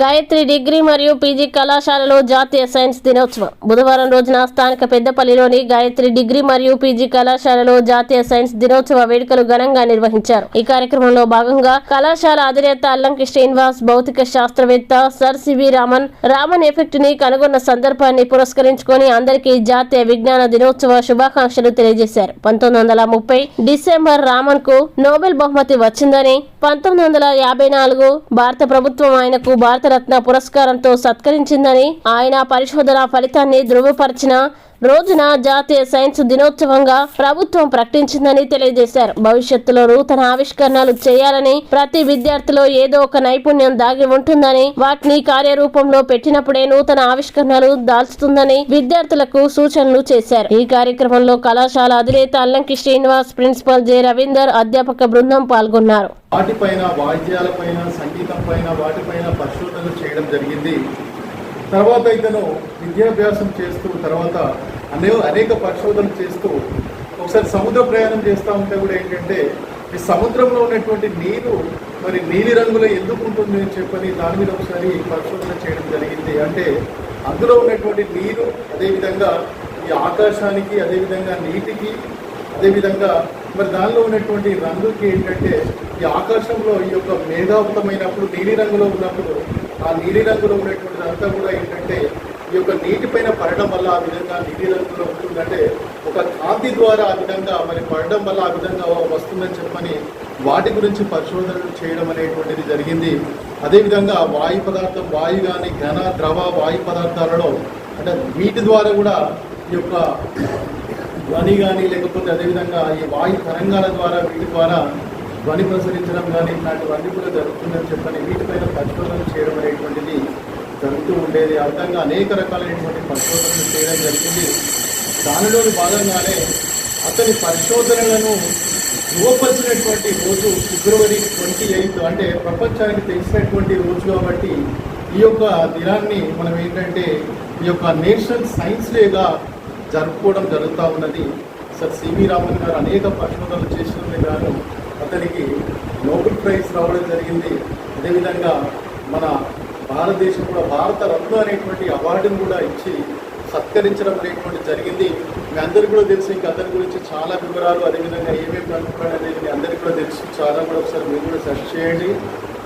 Gayatri degree మరియు PG కళాశాలలో జాతీయ సైన్స్ దినోత్సవం. బుధవారం రోజున స్థానిక పెద్దపల్లిలోని గాయత్రి డిగ్రీ మరియు పీజీ కళాశాలలో జాతీయ సైన్స్ దినోత్సవ వేడుకలు ఘనంగా నిర్వహించారు. ఈ కార్యక్రమంలో భాగంగా కళాశాల అధినేత అల్లంకి శ్రీనివాస్ భౌతిక శాస్త్రవేత్త సర్ సివి రామన్ రామన్ ఎఫెక్ట్ని కనుగొన్న సందర్భాన్ని పురస్కరించుకొని అందరికీ జాతీయ విజ్ఞాన దినోత్సవ శుభాకాంక్షలు తెలియజేశారు. పంతొమ్మిది వందల ముప్పై డిసెంబర్ రామన్కు నోబెల్ బహుమతి వచ్చిందని పంతొమ్మిది వందల యాభై నాలుగు భారత ప్రభుత్వం ఆయనకు భారతరత్న పురస్కారంతో సత్కరించిందని ఆయన పరిశోధన ఫలితాన్ని ధృవపరిచిన రోజున జాతీయ సైన్స్ దినోత్సవంగా ప్రభుత్వం ప్రకటించిందని తెలియజేశారు. భవిష్యత్తులో నూతన ఆవిష్కరణలు చేయాలని ప్రతి విద్యార్థిలో ఏదో ఒక నైపుణ్యం దాగి ఉంటుందని వాటిని కార్యరూపంలో పెట్టినప్పుడే నూతన ఆవిష్కరణలు దాల్చుతుందని విద్యార్థులకు సూచనలు చేశారు. ఈ కార్యక్రమంలో కళాశాల అధినేత అల్లంకి శ్రీనివాస్ ప్రిన్సిపల్ జె రవీందర్ అధ్యాపక బృందం పాల్గొన్నారు. వాటిపైన వాయిద్యాలపైన సంగీతం పైన వాటిపైన పరిశోధనలు చేయడం జరిగింది. తర్వాత ఇతను విద్యాభ్యాసం చేస్తూ తర్వాత అనే అనేక పరిశోధనలు చేస్తూ ఒకసారి సముద్ర ప్రయాణం చేస్తూ ఉంటే కూడా ఏంటంటే ఈ సముద్రంలో ఉన్నటువంటి నీరు మరి నీలి రంగులో ఎందుకు ఉంటుంది అని చెప్పని దాని మీద ఒకసారి పరిశోధన చేయడం జరిగింది. అంటే అందులో ఉన్నటువంటి నీరు అదేవిధంగా ఈ ఆకాశానికి అదేవిధంగా నీటికి అదేవిధంగా మరి దానిలో ఉన్నటువంటి రంగుకి ఏంటంటే ఈ ఆకాశంలో ఈ యొక్క మేఘావృతమైనప్పుడు నీలి రంగులో ఉన్నప్పుడు ఆ నీలి రంగులో ఉన్నటువంటి అంతా కూడా ఏంటంటే ఈ యొక్క నీటిపైన పడడం వల్ల ఆ విధంగా నీలి రంగులో ఉంటుందంటే ఒక కాంతి ద్వారా ఆ విధంగా మరి పడడం వల్ల ఆ విధంగా వస్తుందని చెప్పని వాటి గురించి పరిశోధనలు చేయడం అనేటువంటిది జరిగింది. అదేవిధంగా వాయు పదార్థం వాయు కానీ ఘన ద్రవ వాయు పదార్థాలలో అంటే వీటి ద్వారా కూడా ఈ యొక్క ధ్వని కానీ లేకపోతే అదేవిధంగా ఈ వాయు తరంగాల ద్వారా వీటి ద్వారా ధ్వని ప్రసరించడం కానీ ఇట్లాంటివన్నీ కూడా జరుగుతుందని చెప్పని వీటిపైన పరిశోధన చేయడం అనేటువంటిది జరుగుతూ ఉండేది. ఆ విధంగా అనేక రకాలైనటువంటి పరిశోధనలు చేయడం జరిగింది. దానిలోని భాగంగానే అతని పరిశోధనలను ధృవపరిచినటువంటి రోజు ఫిబ్రవరి ట్వంటీ ఎయిత్ అంటే ప్రపంచానికి తెలిసినటువంటి రోజు కాబట్టి ఈ యొక్క దినాన్ని మనం ఏంటంటే ఈ యొక్క నేషనల్ సైన్స్ డేగా జరుపుకోవడం జరుగుతూ ఉన్నది. సార్ సివి రామన్ గారు అనేక పరిశోధనలు చేసినందుకు గాను అతనికి నోబెల్ ప్రైజ్ రావడం జరిగింది. అదేవిధంగా మన భారతదేశం కూడా భారత రత్న అనేటువంటి అవార్డును కూడా ఇచ్చి సత్కరించడం అనేటువంటి జరిగింది. మీ అందరికీ కూడా తెలుసు ఇంకా అతని గురించి చాలా వివరాలు అదేవిధంగా ఏమేమి కనుక్కున్నాడు అనేది మీ అందరికీ కూడా తెలుసు. చాలా కూడా ఒకసారి మీరు కూడా సెర్చ్ చేయండి.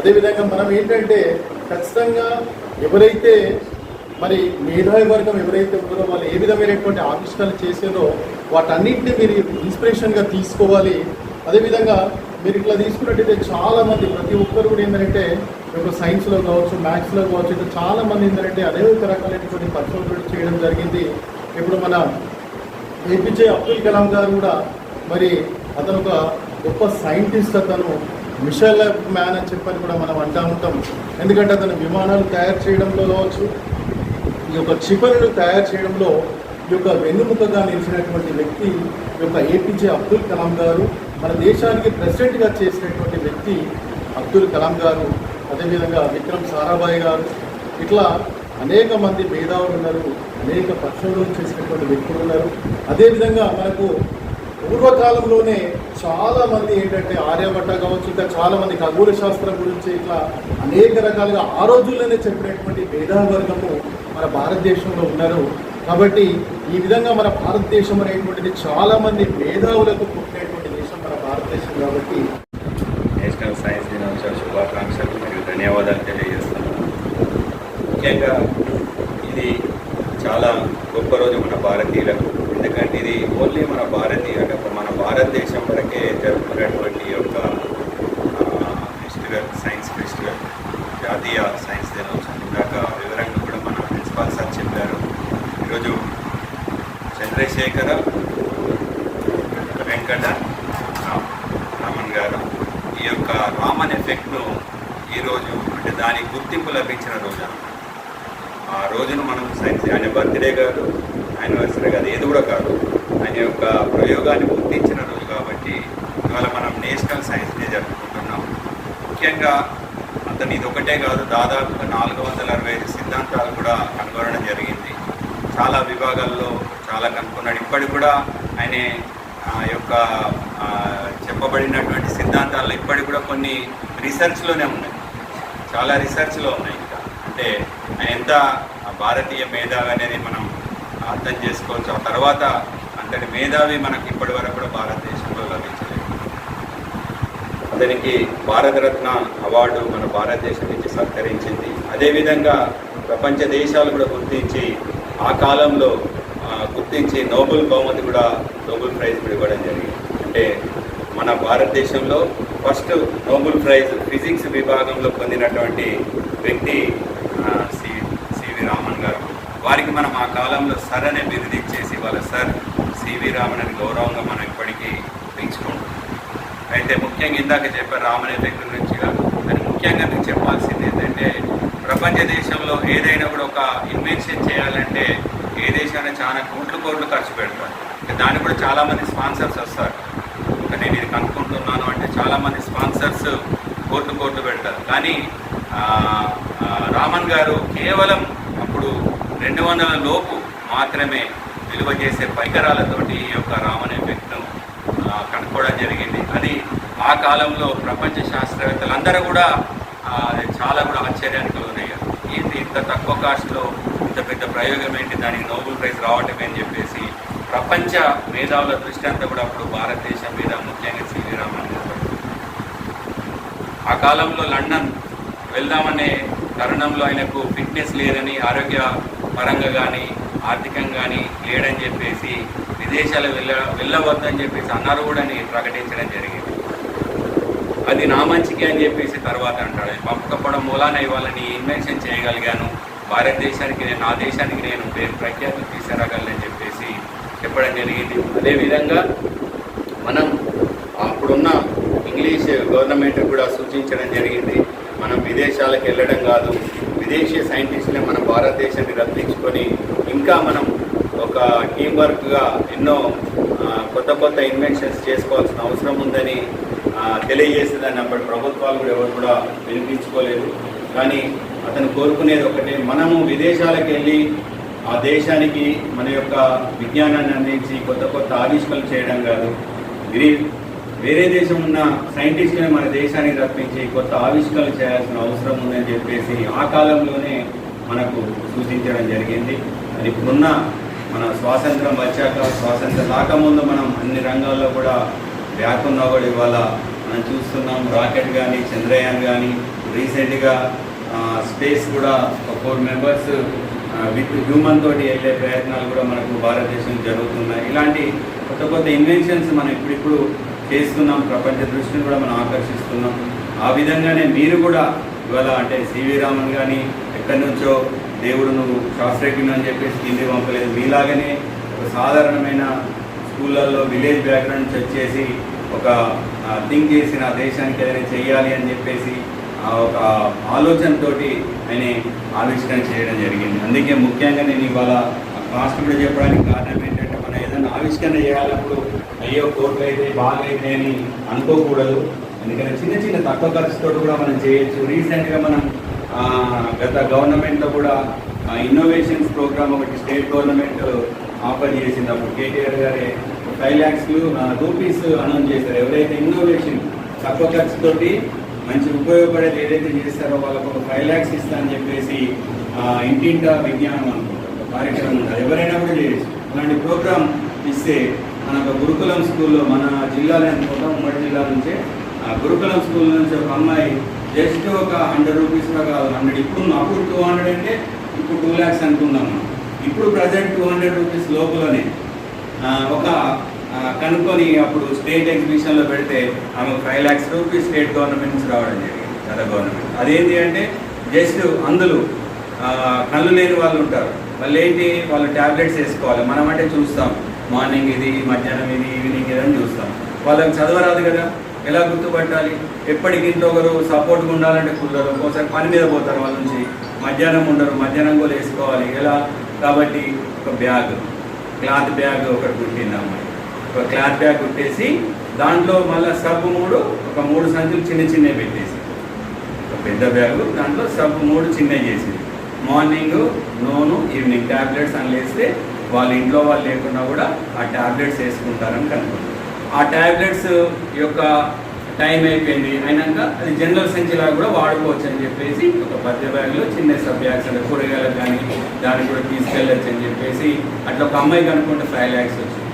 అదేవిధంగా మనం ఏంటంటే ఖచ్చితంగా ఎవరైతే మరి మేధావి వర్గం ఎవరైతే ఉన్నారో వాళ్ళు ఏ విధమైనటువంటి ఆవిష్కరణ చేసారో వాటన్నింటినీ మీరు ఇన్స్పిరేషన్గా తీసుకోవాలి. అదేవిధంగా మీరు ఇట్లా తీసుకున్నట్టయితే చాలామంది ప్రతి ఒక్కరు కూడా ఏంటంటే ఒక సైన్స్లో కావచ్చు మ్యాథ్స్లో కావచ్చు ఇట్లా చాలా మంది ఏంటంటే అనేక రకాలైనటువంటి పరిశోధనలు చేయడం జరిగింది. ఇప్పుడు మన ఏపీజే అబ్దుల్ కలాం గారు కూడా మరి అతను ఒక గొప్ప సైంటిస్ట్ అతను మిషల్ మ్యాన్ అని చెప్పని కూడా మనం అంటా ఉంటాం. ఎందుకంటే అతను విమానాలు తయారు చేయడంలో కావచ్చు ఈ యొక్క క్షిపణులు తయారు చేయడంలో ఈ యొక్క వెన్నుముకగా నిలిచినటువంటి వ్యక్తి ఈ యొక్క ఏపీజే అబ్దుల్ కలాం గారు. మన దేశానికి ప్రెసిడెంట్గా చేసినటువంటి వ్యక్తి అబ్దుల్ కలాం గారు అదేవిధంగా విక్రమ్ సారాభాయ్ గారు ఇట్లా అనేక మంది మేధావులు ఉన్నారు అనేక పక్షంలో చేసినటువంటి వ్యక్తులు ఉన్నారు. అదేవిధంగా మనకు పూర్వకాలంలోనే చాలామంది ఏంటంటే ఆర్యభట్ట కావచ్చు ఇంకా చాలామంది ఖగోళ శాస్త్రం గురించి ఇట్లా అనేక రకాలుగా ఆ రోజుల్లోనే చెప్పినటువంటి మేధావర్గము మన భారతదేశంలో ఉన్నారు. కాబట్టి ఈ విధంగా మన భారతదేశం అనేటువంటిది చాలామంది మేధావులకు పుట్టిన భారతదేశం కాబట్టి నేషనల్ సైన్స్ దినోత్సవ శుభాకాంక్షలు మరియు ధన్యవాదాలు తెలియజేస్తున్నాను. ముఖ్యంగా ఇది చాలా గొప్ప రోజు మన భారతీయులకు. ఎందుకంటే ఇది ఓన్లీ మన భారతీయ మన భారతదేశం వరకే జరుపుకున్నటువంటి యొక్క ఫెస్టివల్ సైన్స్ ఫెస్టివల్ జాతీయ సైన్స్ దినోత్సవం. ఇందాక వివరంగా కూడా మన ప్రిన్సిపాల్ సార్ చెప్పారు. ఈరోజు చంద్రశేఖర వెంకట గారు. ఈ యొక్క రామన్ ఎఫెక్ట్ను ఈరోజు అంటే దానికి గుర్తింపు లభించిన రోజు ఆ రోజును మనం సైన్స్ ఆయన బర్త్డే కాదు యానివర్సరీ కాదు ఏది కూడా కాదు. ఆయన యొక్క ప్రయోగాన్ని గుర్తించిన రోజు కాబట్టి ఇవాళ మనం నేషనల్ సైన్స్ డే జరుపుకుంటున్నాం. ముఖ్యంగా అతను ఇది ఒకటే కాదు దాదాపుగా నాలుగు వందల అరవై ఐదు సిద్ధాంతాలు కూడా కనుగొనడం జరిగింది. చాలా విభాగాల్లో చాలా కనుక్కున్నాడు. ఇప్పటికి కూడా ఆయన ఆ యొక్క చెప్పబడినటువంటి సిద్ధాంతాలు ఇప్పటికి కూడా కొన్ని రీసెర్చ్లోనే ఉన్నాయి. చాలా రీసెర్చ్లో ఉన్నాయి ఇంకా. అంటే ఆయన ఎంత భారతీయ మేధావి అనేది మనం అర్థం చేసుకోవచ్చు. ఆ తర్వాత అంతటి మేధావి మనకి ఇప్పటి వరకు కూడా భారతదేశంలో లభించలేదు. అతనికి భారతరత్న అవార్డు మన భారతదేశం నుంచి సత్కరించింది. అదేవిధంగా ప్రపంచ దేశాలు కూడా గుర్తించి ఆ కాలంలో గుర్తించి నోబెల్ బహుమతి కూడా నోబెల్ ప్రైజ్ కూడా ఇవ్వడం జరిగింది. అంటే మన భారతదేశంలో ఫస్ట్ నోబెల్ ప్రైజ్ ఫిజిక్స్ విభాగంలో పొందినటువంటి వ్యక్తి సి సివి రామన్ గారు. వారికి మనం ఆ కాలంలో సర్ అనే బిరుదు ఇచ్చేసి వాళ్ళ సర్ సివి రామన్ అని గౌరవంగా మనం ఇప్పటికీ పెంచుకుంటాం అయితే ముఖ్యంగా ఇందాక చెప్పారు రామన్ ఎఫెక్ట్ గురించి కానీ ముఖ్యంగా మీకు చెప్పాల్సింది ఏంటంటే ప్రపంచ దేశంలో ఏదైనా కూడా ఒక ఇన్వెన్షన్ చేయాలంటే ఏ దేశాన్ని చాలా కోట్లు కోట్లు ఖర్చు పెడతారు. దాన్ని దానికి కూడా చాలామంది స్పాన్సర్స్ వస్తారు. నేను ఇది కనుక్కుంటున్నాను అంటే చాలామంది స్పాన్సర్స్ కోర్టు కోర్టు పెడతారు కానీ రామన్ గారు కేవలం అప్పుడు రెండు వందల లోపు మాత్రమే విలువ చేసే పరికరాలతోటి ఈ యొక్క రామన్ ఎఫెక్ట్ను కనుక్కోవడం జరిగింది. అది ఆ కాలంలో ప్రపంచ శాస్త్రవేత్తలందరూ కూడా చాలా కూడా ఆశ్చర్యానికి లోనయ్యారు. ఏంటి ఇంత తక్కువ కాస్ట్లో ఇంత పెద్ద ప్రయోగం ఏంటి? దానికి నోబెల్ ప్రైజ్ రావటమే అని చెప్పేసి ప్రపంచ మేధావుల దృష్టి అంతా కూడా అప్పుడు భారతదేశం మీద ముఖ్యంగా సివి రామన్ ఆ కాలంలో లండన్ వెళ్దామనే తరుణంలో ఆయనకు ఫిట్నెస్ లేదని ఆరోగ్య పరంగా కానీ ఆర్థికంగా కానీ లేడని చెప్పేసి విదేశాలు వెళ్ళ వెళ్ళవద్దని చెప్పేసి అన్నారు కూడా ప్రకటించడం జరిగింది. అది నా మంచికి అని చెప్పేసి తర్వాత అంటాడు. పంపకపోవడం మూలాన ఇవ్వాలని ఇన్వెన్షన్ చేయగలిగాను. భారతదేశానికి నేను నా దేశానికి నేను పేరు ప్రఖ్యాతులు తీసుకురాగలనని చెప్పి చెప్పడం జరిగింది. అదేవిధంగా మనం అప్పుడున్న ఇంగ్లీష్ గవర్నమెంట్ కూడా సూచించడం జరిగింది. మనం విదేశాలకు వెళ్ళడం కాదు విదేశీ సైంటిస్టులే మన భారతదేశాన్ని రప్పించుకొని ఇంకా మనం ఒక టీం వర్క్గా ఎన్నో కొత్త కొత్త ఇన్వెన్షన్స్ చేసుకోవాల్సిన అవసరం ఉందని తెలియజేసేదాన్ని అప్పటి ప్రభుత్వాలు కూడా ఎవరు కూడా వినిపించుకోలేదు. కానీ అతను కోరుకునేది ఒకటే మనము విదేశాలకు వెళ్ళి ఆ దేశానికి మన యొక్క విజ్ఞానాన్ని అందించి కొత్త కొత్త ఆవిష్కరణలు చేయడం కాదు. గ్రీ వేరే దేశం ఉన్న సైంటిస్టులను మన దేశానికి రప్పించి కొత్త ఆవిష్కరణలు చేయాల్సిన అవసరం ఉందని చెప్పేసి ఆ కాలంలోనే మనకు సూచించడం జరిగింది. అది ఇప్పుడున్న మన స్వాతంత్రం వచ్చాక స్వాతంత్రం రాకముందు మనం అన్ని రంగాల్లో కూడా బ్యాక్ ఉన్నా కూడా ఇవాళ మనం చూస్తున్నాం. రాకెట్ కానీ చంద్రయాన్ కానీ రీసెంట్గా స్పేస్ కూడా ఒక ఫోర్ మెంబర్స్ విత్ హ్యూమన్ తోటి వెళ్ళే ప్రయత్నాలు కూడా మనకు భారతదేశంలో జరుగుతున్నాయి. ఇలాంటి కొత్త కొత్త ఇన్వెన్షన్స్ మనం ఇప్పుడిప్పుడు చేస్తున్నాం. ప్రపంచ దృష్టిని కూడా మనం ఆకర్షిస్తున్నాం. ఆ విధంగానే మీరు కూడా ఇవాళ అంటే సివి రామన్ కానీ ఎక్కడి నుంచో దేవుడు నువ్వు శాస్త్రజ్ఞుడు అని చెప్పేసి కింది పంపలేదు. మీలాగనే ఒక సాధారణమైన స్కూళ్ళల్లో విలేజ్ బ్యాక్గ్రౌండ్ నుంచి వచ్చేసి ఒక థింక్ చేసి నా దేశానికి ఏదైనా చేయాలి అని చెప్పేసి ఒక ఆలోచనతోటి ఆయన ఆవిష్కరణ చేయడం జరిగింది. అందుకే ముఖ్యంగా నేను ఇవాళ కాస్ట్ కూడా చెప్పడానికి కారణం ఏంటంటే మనం ఏదైనా ఆవిష్కరణ చేయాలప్పుడు అయ్యో కోట్లు అయితే బాగా అని అనుకోకూడదు. ఎందుకంటే చిన్న చిన్న తక్కువ ఖర్చుతో కూడా మనం చేయొచ్చు. రీసెంట్గా మనం గత గవర్నమెంట్లో కూడా ఇన్నోవేషన్స్ ప్రోగ్రామ్ ఒకటి స్టేట్ గవర్నమెంట్ ఆఫర్ చేసింది. అప్పుడు కేటీఆర్ గారే ఫైవ్ ల్యాక్స్ రూపీస్ అనౌన్స్ చేశారు. ఎవరైతే ఇన్నోవేషన్ తక్కువ ఖర్చుతోటి మంచి ఉపయోగపడేది ఏదైతే చేస్తారో వాళ్ళకు ఒక ఫైవ్ ల్యాక్స్ ఇస్తా అని చెప్పేసి ఇంటింట విజ్ఞానం అనుకుంటారు. కార్యక్రమం ఉంటుంది ఎవరైనా కూడా చేయొచ్చు. అలాంటి ప్రోగ్రామ్ ఇస్తే మన గురుకులం స్కూల్లో మన జిల్లాలో అనుకుంటాం ఉమ్మడి జిల్లా నుంచే ఆ గురుకులం స్కూల్ నుంచి ఒక అమ్మాయి జస్ట్ ఒక హండ్రెడ్ రూపీస్ కూడా కాదు హండ్రెడ్ ఇప్పుడు అప్పుడు టూ హండ్రెడ్ అంటే ఇప్పుడు టూ ల్యాక్స్ అనుకుందాం ఇప్పుడు ప్రజెంట్ టూ హండ్రెడ్ రూపీస్ లోపలనే ఒక కనుక్కొని అప్పుడు స్టేట్ ఎగ్జిబిషన్లో పెడితే ఆమె five lakhs rupees state government నుంచి రావడం జరిగింది గత గవర్నమెంట్. అదేంటి అంటే జస్ట్ అందులో కళ్ళు లేని వాళ్ళు ఉంటారు. వాళ్ళు ఏంటి వాళ్ళు ట్యాబ్లెట్స్ వేసుకోవాలి. మనం అంటే చూస్తాం. మార్నింగ్ ఇది మధ్యాహ్నం ఇది ఈవినింగ్ ఇది అని చూస్తాం. వాళ్ళకి చదవరాదు కదా. ఎలా గుర్తుపట్టాలి? ఎప్పటికి ఇంట్లో ఒకరు సపోర్ట్గా ఉండాలంటే కుదరరు ఒకసారి పని మీద పోతారు వాళ్ళ నుంచి. మధ్యాహ్నం ఉండరు. మధ్యాహ్నం కూడా వేసుకోవాలి. ఎలా? కాబట్టి ఒక బ్యాగ్ క్లాత్ బ్యాగ్ ఒకటి కుట్టింది అమ్మాయి. ఒక క్లాత్ బ్యాగ్ కుట్టేసి దాంట్లో మళ్ళీ సబ్బు మూడు ఒక మూడు సంచులు చిన్న చిన్నవి పెట్టేసి. ఒక పెద్ద బ్యాగు దాంట్లో సబ్బు మూడు చిన్నవి చేసింది మార్నింగ్ నోను ఈవినింగ్ ట్యాబ్లెట్స్ అని వేస్తే వాళ్ళ ఇంట్లో వాళ్ళు లేకున్నా కూడా ఆ ట్యాబ్లెట్స్ వేసుకుంటారని కనుక్కుంది ఆ ట్యాబ్లెట్స్ యొక్క టైం అయిపోయింది. అయినాక అది జనరల్ సంచిలా కూడా వాడుకోవచ్చు అని చెప్పేసి ఒక పద్య బ్యాగ్లో చిన్న సబ్ బ్యాగ్స్ అంటే కూరగాయలకు కానీ దానికి కూడా తీసుకెళ్ళచ్చు అని చెప్పేసి అట్లా ఒక అమ్మాయి కనుక్కుంటే ఫైవ్ ల్యాక్స్ వచ్చింది.